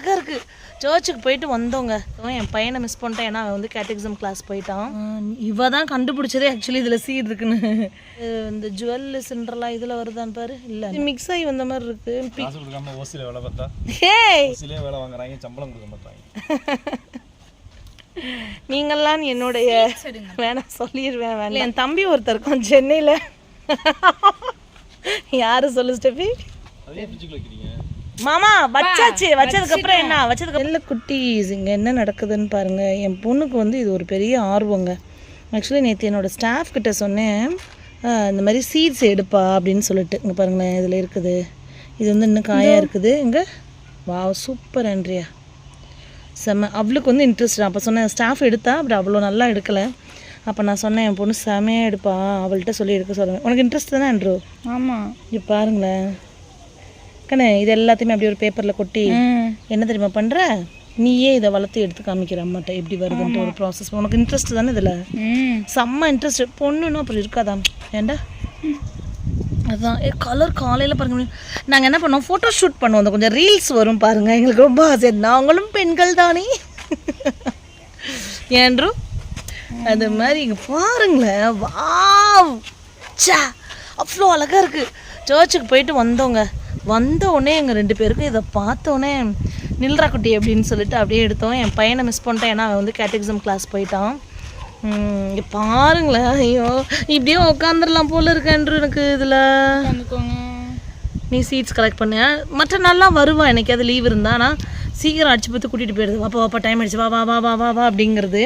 அழகாக இருக்குது சர்ச்சுக்கு போயிட்டு வந்தோங்க என் பையனை மிஸ் பண்ணிட்டேன். ஏன்னா அவன் வந்து கேட்டகிசம் கிளாஸ் போயிட்டான். இவ தான் கண்டுபிடிச்சதே ஆக்சுவலி இதில் சீட் இருக்குன்னு. இந்த ஜுவல் சிண்டர்லாம் இதில் வருதான்னு பாரு. இல்லை மிக்ஸ் ஆகி வந்த மாதிரி இருக்கு. காசு கொடுக்காம ஓசியில் வேலை பார்த்தா ஓசிலே வேலை வாங்குறாங்க. சம்பளம் கொடுக்க மாட்டாங்க. நீங்கள்லாம் என்னுடைய வேணாம் சொல்லிடுவேன் வேணாம். என் தம்பி ஒருத்தர் இருக்கான் சென்னையில். யாரு சொல்லு ஸ்டெஃபி? அதே ஃப்ரிட்ஜுக்குள்ள வைக்கிறீங்க. மாமா வச்சாச்சு. வச்சதுக்கு அப்புறம் என்ன? வச்சதுக்கு இல்லை குட்டீஸ் இங்கே என்ன நடக்குதுன்னு பாருங்க. என் பொண்ணுக்கு வந்து இது ஒரு பெரிய ஆர்வங்க. ஆக்சுவலி நேற்று என்னோட ஸ்டாஃப் கிட்ட சொன்னேன். இந்த மாதிரி சீட்ஸ் எடுப்பா அப்படின்னு சொல்லிட்டு. இங்கே பாருங்களேன் இதில் இருக்குது. இது வந்து இன்னும் காயாக இருக்குது. இங்கே. வா சூப்பர் ஆண்ட்ரியா. செம்ம அவளுக்கு வந்து இன்ட்ரெஸ்ட் அப்போ சொன்னேன் ஸ்டாஃப் எடுத்தா அப்படி அவ்வளோ நல்லா எடுக்கலை. அப்போ நான் சொன்னேன் என் பொண்ணு செமையாக எடுப்பா. அவள்கிட்ட சொல்லி எடுக்க சொல்லுவேன் உனக்கு இன்ட்ரெஸ்ட் தானே ஆண்ட்ரூ? ஆமாம் இங்கே பாருங்களேன். கண்ணே இது எல்லாத்தையுமே அப்படியே ஒரு பேப்பரில் கொட்டி என்ன தெரியுமா பண்ணுற நீயே இதை வளர்த்து எடுத்து காமிக்கிற அம்மாட்ட எப்படி வருதுன்ட்டு ஒரு ப்ராசஸ் உனக்கு இன்ட்ரெஸ்ட் தானே இதில்? செம்ம இன்ட்ரெஸ்ட் பொண்ணுன்னு அப்புறம் இருக்காதா? ஏண்டா? அதான். கலர் காலையில் பாருங்க. நாங்கள் என்ன பண்ணோம்? ஃபோட்டோ ஷூட் பண்ணுவோம். அந்த கொஞ்சம் ரீல்ஸ் வரும் பாருங்க. எங்களுக்கு ரொம்ப ஆசை. நாங்களும் பெண்கள் தானே? ஏன்ட்ரு அது மாதிரி இங்கே பாருங்களேன். வாவ்! ச்சே! அவ்வளோ அழகாக இருக்குது சர்ச்சுக்கு போயிட்டு வந்தோங்க. வந்த உடனே எங்கள் ரெண்டு பேருக்கும் இதை பார்த்த உடனே நில்றா குட்டி அப்படின்னு சொல்லிட்டு அப்படியே எடுத்தோம். என் பையனை மிஸ் பண்ணிட்டேன். ஏன்னா அவன் வந்து கேட்டகிசம் கிளாஸ் போயிட்டான். பாருங்களேன். ஐயோ இப்படியே உட்காந்துடலாம் போல இருக்கேன்று எனக்கு இதில். வந்துக்கோங்க நீ சீட்ஸ் கலெக்ட் பண்ண. மற்ற நாள்லாம் வருவா. எனக்கு அது லீவ் இருந்தா. ஆனால் சீக்கிரம் அடிச்சு பார்த்து கூட்டிகிட்டு போயிடுது. வாப்பா வாப்பா டைம் ஆயிடுச்சு. வா வா வா வா வா வா அப்படிங்கிறது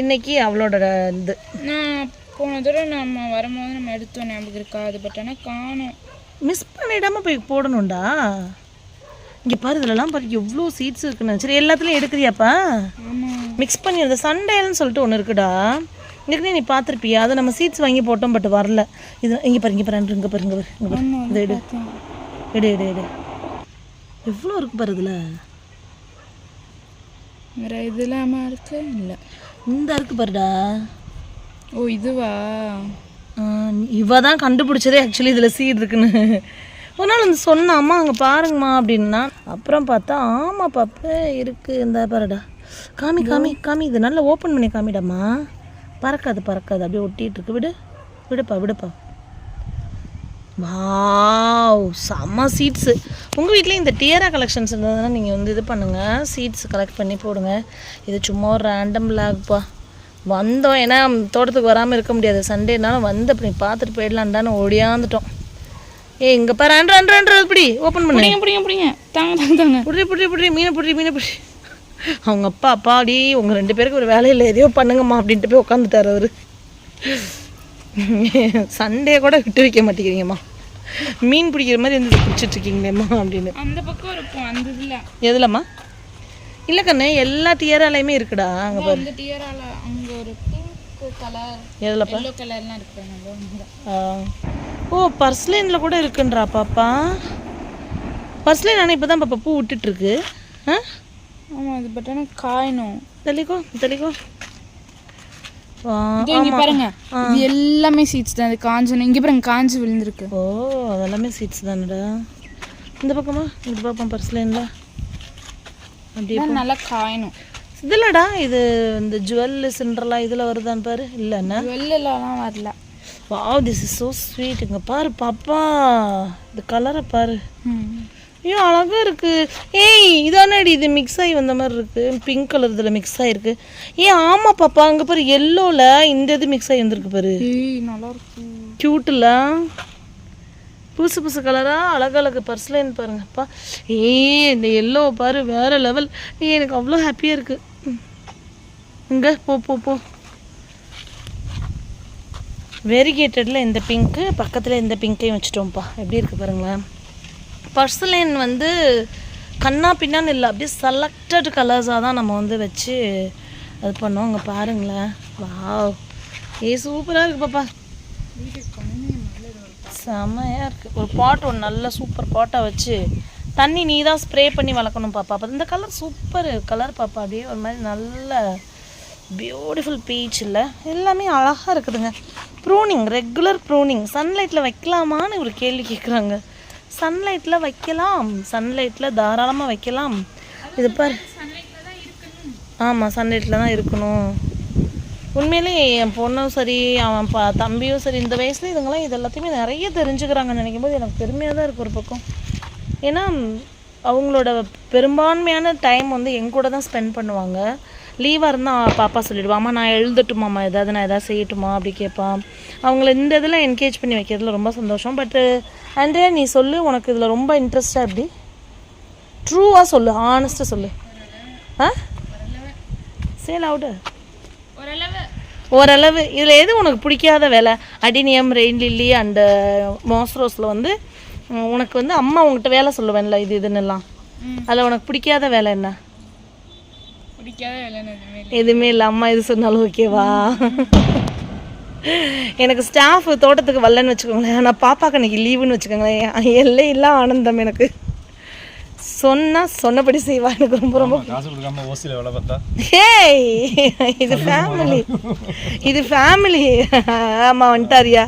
இன்னைக்கு அவளோட இது. நான் போன தடவை நம்ம வரும்போது நம்ம எடுத்தோம். ஞாபகம் இருக்கா? அது பட் ஆனால் காணும். மிஸ் பண்ணிடாம போய் போடணும்டா. இங்கே பாரு இதுலலாம் பாரு எவ்வளோ சீட்ஸ் இருக்குன்னு. சரி எல்லாத்துலேயும் எடுக்கிறியாப்பா? மிக்ஸ் பண்ணிடுது சண்டேல்னு சொல்லிட்டு ஒன்று இருக்குடா. இதுக்குனே நீ பார்த்துருப்பியா அதை நம்ம சீட்ஸ் வாங்கி போட்டோம் பட் வரல. இது இங்கே பாரு இங்கே பாரு இங்கே பாரு இங்கே பாரு இங்கே பாரு. இதை எடு. எடு எடு எடு. எவ்வளோ இருக்கு பாரு இதில்? வேற இது இல்லாமல் இருக்கு? இல்லை. இந்த இருக்கு பாருடா. ஓ இதுவா? இவ தான் கண்டுபிடிச்சதே ஆக்சுவலி இதில் சீட் இருக்குன்னு. ஒரு நாள் வந்து சொன்ன அம்மா அங்கே பாருங்கம்மா அப்படின்னா அப்புறம் பார்த்தா ஆமாம் பாப்பா இருக்கு இந்த பாருடா. காமி காமி காமி இது நல்லா ஓப்பன் பண்ணி காமிடாம்மா. பறக்காது பறக்காது அப்படியே ஒட்டிட்டு இருக்கு. விடு விடுப்பா விடுப்பா. வாவ் செம்ம சீட்ஸு உங்கள் வீட்லேயும் இந்த டியரா கலெக்ஷன்ஸ் இருந்ததுன்னா நீங்கள் வந்து இது பண்ணுங்கள் சீட்ஸ் கலெக்ட் பண்ணி போடுங்க. இது சும்மா ஒரு ரேண்டம் லாக்ப்பா வந்தோம். ஏன்னா தோட்டத்துக்கு வராமல் இருக்க முடியாது. சண்டேனால வந்து அப்படி பார்த்துட்டு போயிடலான்டான்னு ஓடியாந்துட்டோம். ஏய் இங்கே பாரு ரெண்டு ரெண்டு ரெண்டு இப்படி ஓப்பன் பண்ணு. பிடிங்க பிடிங்க தாங்க தாங்க தாங்க. புடி புடி புடி மீனை புடி மீனை புடி. அவங்க அப்பா அப்பாடி உங்கள் ரெண்டு பேருக்கு ஒரு வேலையில் எதையோ பண்ணுங்கம்மா அப்படின்ட்டு போய் உட்காந்துட்டார் அவர். சண்டே கூட விட்டு வைக்க மாட்டேங்கிறீங்கம்மா. மீன் பிடிக்கிற மாதிரி இருந்து பிடிச்சிட்டு இருக்கீங்களேம்மா அப்படின்னு. அந்த பக்கம் இருக்கும் அந்த இதில். எதுலம்மா? இல்லை கண்ணு எல்லா டியராலையுமே இருக்குடா அங்கே பாரு. ஒரு பிங்க் கலர் எல்லோ கலர்லாம் இருக்கு. ஓ பர்ஸ்லைனில் கூட இருக்குன்றா பாப்பா. பர்ஸ்லைன் ஆனால் இப்போ தான் பாப்பா பூ விட்டுட்ருக்கு ஆ? ஆமா அது பட் ஆனால் காயணும். தெளிக்கோ தெளிக்கோ. இங்க பாருங்க. இது எல்லாமே சீட்ஸ் தான். இது இங்க பாருங்க காஞ்சு விழுந்திருக்கு. ஓ அதெல்லாமே சீட்ஸ் தானடா. இந்த பக்கமா? இது பார்ப்போம் பர்ஸ்லைனில் அப்படியே நல்லா காயணும். இதில்லடா இது இந்த ஜுவல் சிண்டர்லாம் இதில் வருதான்னு பாரு. இல்லைண்ணா வெள்ளலாம் வரல. Wow this is so sweet இங்கே பாரு பாப்பா. இந்த கலரை பாரு. ஐயோ அழகா இருக்கு. ஏய் இதானடி இது மிக்ஸ் ஆகி வந்த மாதிரி இருக்கு. பிங்க் கலர் இதில் மிக்ஸ் ஆகிருக்கு ஏய் ஆமா பாப்பா. அங்கே பாரு எல்லோவில் இந்த இது மிக்ஸ் ஆகி வந்திருக்கு பாரு. நல்லா இருக்கு க்யூட்டில் புதுசு புதுசு கலராக அழகழகு பர்ஸ்லைன் பாருங்கப்பா ஏய் இந்த எல்லோ பாரு வேற லெவல் எனக்கு அவ்வளோ ஹாப்பியாக இருக்கு. இங்கே போ போ போ. வெரிகேட்டடில் இந்த பிங்க்கு பக்கத்தில் இந்த பிங்க்கையும் வச்சுட்டோம்ப்பா. எப்படி இருக்கு பாருங்களேன். பர்சலைன் வந்து கண்ணா பின்னான்னு இல்லை அப்படியே செலக்டட் கலர்ஸாக தான் நம்ம வந்து வச்சு அது பண்ணோம். அங்கே பாருங்களேன். வாவ் ஏ சூப்பராக இருக்கு பாப்பா. செமையாக இருக்குது ஒரு பாட் ஒன்று நல்ல சூப்பர் பாட்டாக வச்சு தண்ணி நீ தான் ஸ்ப்ரே பண்ணி வளர்க்கணும் பாப்பா. அப்போ இந்த கலர் சூப்பர் கலர் பாப்பா. அப்படியே ஒரு மாதிரி நல்ல பியூட்டிஃபுல் பீச் இல்லை. எல்லாமே அழகாக இருக்குதுங்க. ப்ரூனிங் ரெகுலர் ப்ரூனிங் சன்லைட்டில் வைக்கலாமான்னு ஒரு கேள்வி கேட்குறாங்க சன்லைட்டில் வைக்கலாம். சன்லைட்டில் தாராளமாக வைக்கலாம். இது பாரு. ஆமாம் சன்லைட்டில் தான் இருக்கணும். உண்மையிலே என் பொண்ணும் சரி அவன் பா தம்பியும் சரி இந்த வயசுல இதுங்களாம் இது எல்லாத்தையுமே நிறைய தெரிஞ்சுக்கிறாங்கன்னு நினைக்கும் போது எனக்கு பெருமையாக தான் இருக்குது ஒரு பக்கம். ஏன்னா அவங்களோட பெரும்பான்மையான டைம் வந்து எங்கூட தான் ஸ்பெண்ட் பண்ணுவாங்க. லீவாக இருந்தால் பாப்பா சொல்லிடுவாம்மா நான் எழுதட்டுமாம்மா ஏதாவது நான் எதாவது செய்யட்டுமா? அப்படி கேட்பான் அவங்கள இந்த இதில் என்கேஜ் பண்ணி வைக்கிறதுல ரொம்ப சந்தோஷம். பட்டு அண்ட்ரியா நீ சொல்லு உனக்கு இதில் ரொம்ப இன்ட்ரெஸ்டாக எப்படி? ட்ரூவாக சொல்லு ஆனஸ்ட்டாக சொல்லு. ஆ? சேல் அவுட்டு ஓரளவு. ஓரளவு இதில் எது உனக்கு பிடிக்காத வேலை? அடினியம் ரெயின் லில்லி அண்டு மாஸ்ரோஸில் வந்து உனக்கு வந்து அம்மா உங்ககிட்ட வேலை சொல்லுவேன்ல இது இதுன்னெல்லாம். ம். அதில் உனக்கு பிடிக்காத வேலை என்ன? பிடிக்காத வேலைன்னு எதுவுமே இல்லை. எதுவுமே இல்லை. அம்மா இது சொன்னாலும் ஓகேவா எனக்கு ஸ்டாஃப் தோட்டத்துக்கு வரலன்னு வச்சுக்கோங்களேன். ஆனால் பாப்பாக்கு இன்னைக்கு லீவுன்னு வச்சுக்கோங்களேன். எல்லை இல்லை ஆனந்தம் எனக்கு. சொன்னால் சொன்னபடி செய்வா. எனக்கு ரொம்ப ரொம்ப ஆமா, காசு கொடுக்காம ஓசியில் வேலை பார்த்தா? ஹேய் இது ஃபேமிலி இது ஃபேமிலி ஆமா வந்துட்டாரியா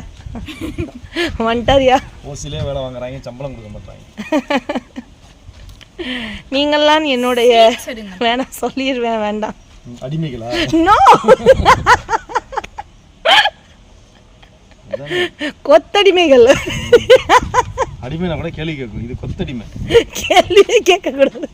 வந்துட்டாரியா ஓசிலே வேலை வாங்குறாங்க சம்பளம் கொடுக்க மாட்டாங்க நீங்கள்லாம் என்னுடைய வேணாம் சொல்லிடுவேன் வேண்டாம். அடிமைகளா? நோ கொத்தடிமைகள். அடிமைனா கூட கேள்வி கேட்கும் இது கொத்தடிமை. கேள்வியே கேட்கக்கூடாது.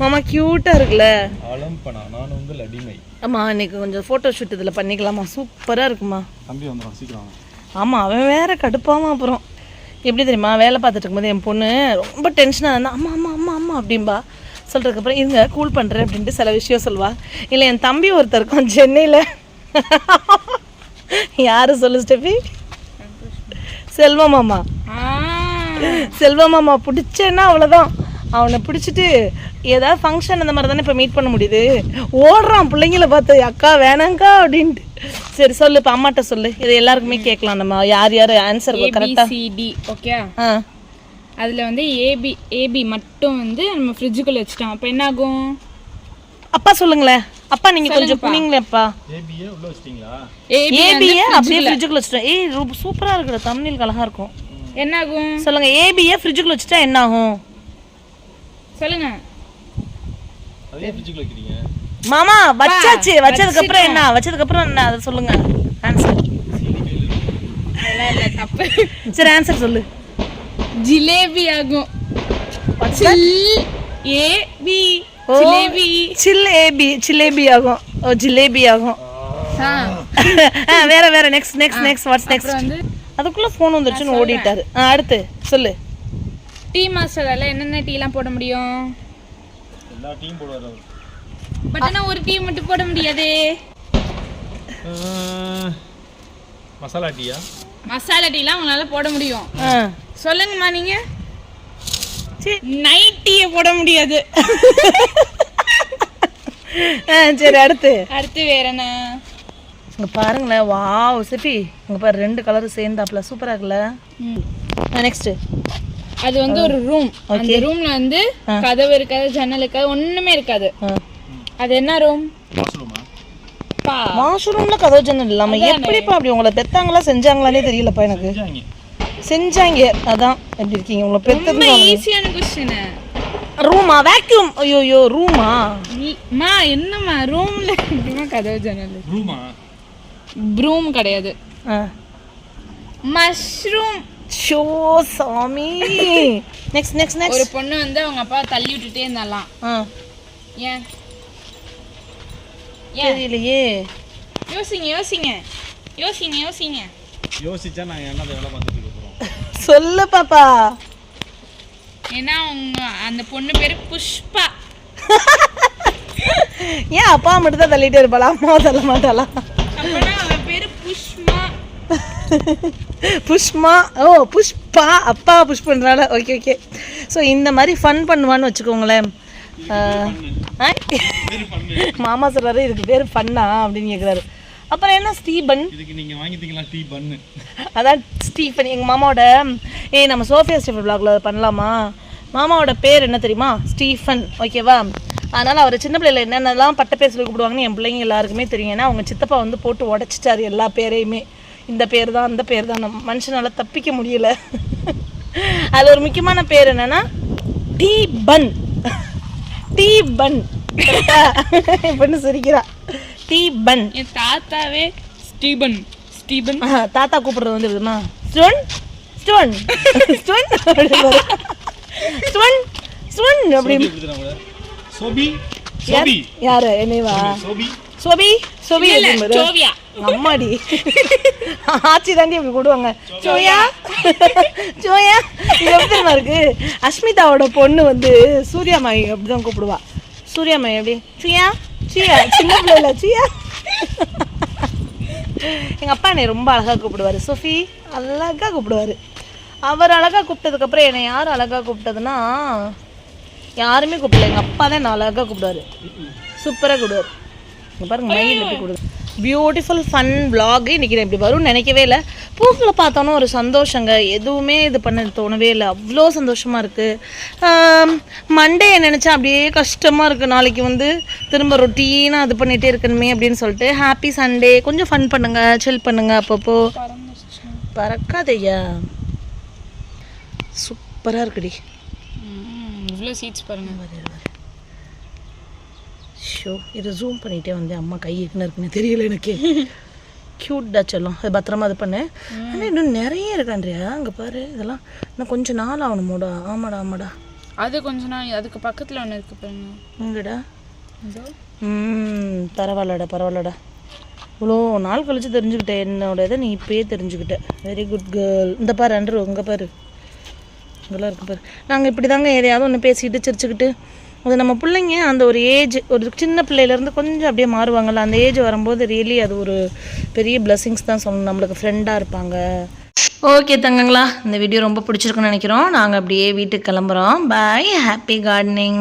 மாமா க்யூட்டாக இருக்குல்ல? ஆலம்பனா நான் உங்கள் அடிமை. ஆமா இன்னைக்கு கொஞ்சம் ஃபோட்டோ ஷூட் இதில் பண்ணிக்கலாமா? சூப்பராக இருக்குமா? தம்பி வந்துடும் சீக்கிரம். ஆமாம் அவன் வேற கடுப்பாமா அப்புறம். எப்படி தெரியுமா வேலை பார்த்துட்டு இருக்கும்போது என் பொண்ணு ரொம்ப டென்ஷனாக இருந்தா அம்மா அம்மா அம்மா அம்மா அப்படிம்பா. சொல்கிறதுக்கப்புறம் இருங்க கூல் பண்ணுறேன் அப்படின்ட்டு சில விஷயம் சொல்வா இல்லை என் தம்பி ஒருத்தர் இருக்கான் சென்னையில். யார் சொல்லு ஸ்டெஃபி? செல்வ மாமா. ஆ. செல்வ மாமா பிடிச்சேன்னா அவ்வளோதான் அவனை பிடிச்சிட்டு ஏதாவது ஃபங்க்ஷன் அந்த மாதிரி தானே இப்போ மீட் பண்ண முடியுது. ஓடுறான் பிள்ளைங்கள பார்த்து அக்கா வேணாங்க்கா அப்படின்ட்டு. சரி சொல்லு இப்போ அம்மாட்ட சொல்லு. இது எல்லாருக்குமே கேட்கலாம். நம்ம யார் யார் ஆன்சர் கரெக்டாக ஏபிசிடி ஓகே ஆ? அதில் வந்து ஏபி ஏபி மட்டும் வந்து நம்ம ஃப்ரிட்ஜுக்குள்ளே வச்சுட்டோம். அப்போ என்ன ஆகும் அப்பா சொல்லுங்களேன். அப்பா நீங்கள் கொஞ்சம் குனிங்களே அப்பா ஏபியே உள்ள வச்சிட்டீங்களா? ஏபி ஏபிஏ அப்படியே ஃப்ரிட்ஜுக்குள்ள வச்சுட்டோம். ஏய் ரொம்ப சூப்பராக இருக்குடா. தமிழில் அழகா இருக்கும். என்ன ஆகும் சொல்லுங்க ஏபிஏ ஃப்ரிட்ஜுக்குள்ள வச்சுட்டா என்ன ஆகும் சொல்லுங்க. அதே ஃப்ரிட்ஜுக்குள்ள வைக்கிறீங்க மாமா வச்சாச்சு. வச்சதுக்கு அப்புறம் என்ன? வச்சதுக்கு அப்புறம் என்ன? அதை சொல்லுங்க. ஆன்சர் அதெல்லாம் இல்லை தப்பு. சரி ஆன்சர் சொல்லு. ஜிலேபி ஆகும். ஏபி ஜிலேபி. சில் ஏபி சிலேபி ஆகும். ஓ ஜிலேபி ஆகும். வேற வேற. Next next next what's next அதுக்குள்ள ஃபோன் வந்துருச்சுன்னு ஓடிட்டாரு. அடுத்து சொல்லு. டீ மசாலால என்னென்ன டீலாம் போட முடியும்? எல்லா டீம் போடுவார் பட் ஆனால் ஒரு டீ மட்டும் போட முடியாதே. மசாலா டீயா? மசாலா டீலாம் உங்களால போட முடியும். சொல்லுங்கம்மா நீங்க. சரி நைட் டீயை போட முடியாது. ஆ, சரி அடுத்து. அடுத்து வேற என்ன? இங்க பாருங்களேன் வாவ் சிப்பி இங்க பாரு ரெண்டு கலர் சேர்ந்தாப்புல. சூப்பரா இருக்குல்ல? நெக்ஸ்ட் அது வந்து ஒரு ரூம் அந்த ரூம்ல வந்து கதவு இருக்காது ஜன்னல் இருக்காது ஒண்ணுமே இருக்காது. அது என்ன ரூம் வாஷ்ரூம்ல கதவு ஜன்னல் இல்லாம எப்படிப்பா அப்படி உங்களை பெத்தாங்களா செஞ்சாங்களானே தெரியலப்பா எனக்கு. செஞ்சாங்க. அதான் எப்படி இருக்கீங்க? உங்களை பெத்தது ஈஸியான கொஸ்டின் ரூமா வேக்யூம் ஐயோ ரூமா மா என்னம்மா ரூம்ல எப்படிமா கதவு ஜன்னல்? ரூமா ப்ரூம் கிடையாது. ஆ. மஷ்ரூம் ஷோ சாமி. நெக்ஸ்ட் நெக்ஸ்ட் ஒரு நெக்ஸ்ட் பொண்ணு வந்து அவங்க அப்பா தள்ளி விட்டுட்டே இருந்தாலாம். ஆ. ஏன்? தெரியலையே. யோசிங்க யோசிங்க. யோசிங்க யோசிங்க. யோசிச்சா நாங்கள் என்னதை வேலை பார்த்துட்டு இருக்க போகிறோம் சொல்லு பாப்பா. ஏன்னா அந்த பொண்ணு பேரு புஷ்பா. ஏன் அப்பா மட்டும் தான் தள்ளிட்டே இருப்பாளா? அம்மாவை தள்ள மாட்டாளா? அப்பனா அவ பேரு புஷ்மா. புஷ்மா. ஓ புஷ்பா. அப்பா புஷ் பண்ணுறாள் ஓகே ஓகே ஸோ இந்த மாதிரி ஃபன் பண்ணுவான்னு வச்சுக்கோங்களேன்? மாமா சொல்கிறாரு இதுக்கு பேர் ஃபன்னா அப்படின்னு கேட்குறாரு அப்புறம் என்ன ஸ்டீபன்? இதுக்கு நீங்கள் வாங்கிட்டீங்களா டீ பண்ணு? அதான் ஸ்டீஃபன் எங்கள் மாமாவோட ஏய் நம்ம சோஃபியா ஸ்டீஃபன் பிளாக்ல பண்ணலாமா? மாமாவோட பேர் என்ன தெரியுமா? ஸ்டீஃபன் ஓகேவா? அதனால் அவர் சின்ன பிள்ளையில என்னென்னலாம் பட்ட பேர் சொல்லி கூப்பிடுவாங்கன்னு என் பிள்ளைங்க எல்லாருக்குமே தெரியும். ஏன்னா அவங்க சித்தப்பா வந்து போட்டு உடச்சிட்டாரு எல்லா பேரையுமே. இந்த பேர் தான் அந்த பேர் தான் நம்ம மனுஷனால் தப்பிக்க முடியல. அதில் ஒரு முக்கியமான பேர் என்னென்னா டீ பன் டீ பன் பொண்ணு சிரிக்கிறா. டீ பன் என் தாத்தாவே ஸ்டீபன். ஸ்டீபன். தாத்தா கூப்பிடுறது வந்து விடுமா stone. Stone. Stone. Stone. Stone. அப்படி சோபி யாரு? என்னைவா? சோபி. சோபி சோபி. சோவியா அம்மாடி. ஆச்சி தாண்டி அப்படி கூடுவாங்க சோயா சோயா இது எப்படி இருக்கு? அஸ்மிதாவோட பொண்ணு வந்து சூர்யா மாய் அப்படிதான் கூப்பிடுவா. சூர்யா மாய் எப்படி? சுயா சுயா சின்ன பிள்ளைல சுயா எங்க அப்பா என்னை ரொம்ப அழகா கூப்பிடுவாரு. சோஃபி அழகா கூப்பிடுவாரு. அவர் அழகா கூப்பிட்டதுக்கு அப்புறம் என்னை யார் அழகா கூப்பிட்டதுன்னா யாருமே கூப்பிடல. எங்க அப்பா தான் என்ன அழகா கூப்பிடுவாரு. சூப்பரா கூப்பிடுவாரு. இங்க பாருங்க மயில் எப்படி கொடுது பியூட்டிஃபுல் ஃபன் இன்னைக்கு நான் இப்படி வரும்னு நினைக்கவே இல்லை. பூக்களை பார்த்தோன்னே ஒரு சந்தோஷங்க. எதுவுமே இது பண்ண தோணவே இல்லை. அவ்வளோ சந்தோஷமா இருக்கு. மண்டே நினச்சா அப்படியே கஷ்டமா இருக்கு. நாளைக்கு வந்து திரும்ப ரொட்டீனாக இது பண்ணிகிட்டே இருக்கணுமே அப்படின்னு சொல்லிட்டு ஹாப்பி சண்டே கொஞ்சம் ஃபன் பண்ணுங்க. சில் பண்ணுங்க அப்பப்போ. பறக்காதையா சூப்பராக இருக்குடி. இவ்வளோ சீட்ஸ் பாருங்க. ஷோ இதை ஜூம் பண்ணிட்டே வந்து அம்மா கை இருக்குன்னு இருக்குன்னு தெரியல எனக்கு. க்யூட்டா செல்லம். அது பத்திரமா இது பண்ணு. ஆனால் இன்னும் நிறைய இருக்கான்றியா அங்கே பாரு இதெல்லாம் இன்னும் கொஞ்சம் நாள் ஆகணுமோடா. ஆமாடா ஆமாடா. அது கொஞ்ச நாள் அதுக்கு பக்கத்துல ஒன்று இருக்கு பாருங்க. எங்கடா? இதோ. ம் பரவாயில்லடா பரவாயில்லடா. இவ்வளோ நாள் கழிச்சு தெரிஞ்சுக்கிட்டேன் என்னோட இதை நீ இப்பயே தெரிஞ்சுக்கிட்ட. வெரி குட் கேர்ள் இந்த பாரு அண்டர் உங்க பாரு. இதெல்லாம் இருக்கு பாரு. நாங்கள் இப்படி தாங்க எதையாவது ஒன்று பேசிக்கிட்டு சிரிச்சுக்கிட்டு அது நம்ம பிள்ளைங்க அந்த ஒரு ஏஜ் ஒரு சின்ன பிள்ளையிலேருந்து கொஞ்சம் அப்படியே மாறுவாங்கள்ல அந்த ஏஜ் வரும்போது ரியலி அது ஒரு பெரிய பிளெஸிங்ஸ் தான் சொல்லணும். நம்மளுக்கு ஃப்ரெண்டாக இருப்பாங்க. ஓகே தங்கங்களா இந்த வீடியோ ரொம்ப பிடிச்சிருக்குன்னு நினைக்கிறோம். நாங்கள் அப்படியே வீட்டுக்கு கிளம்புறோம். பாய் ஹாப்பி கார்டனிங்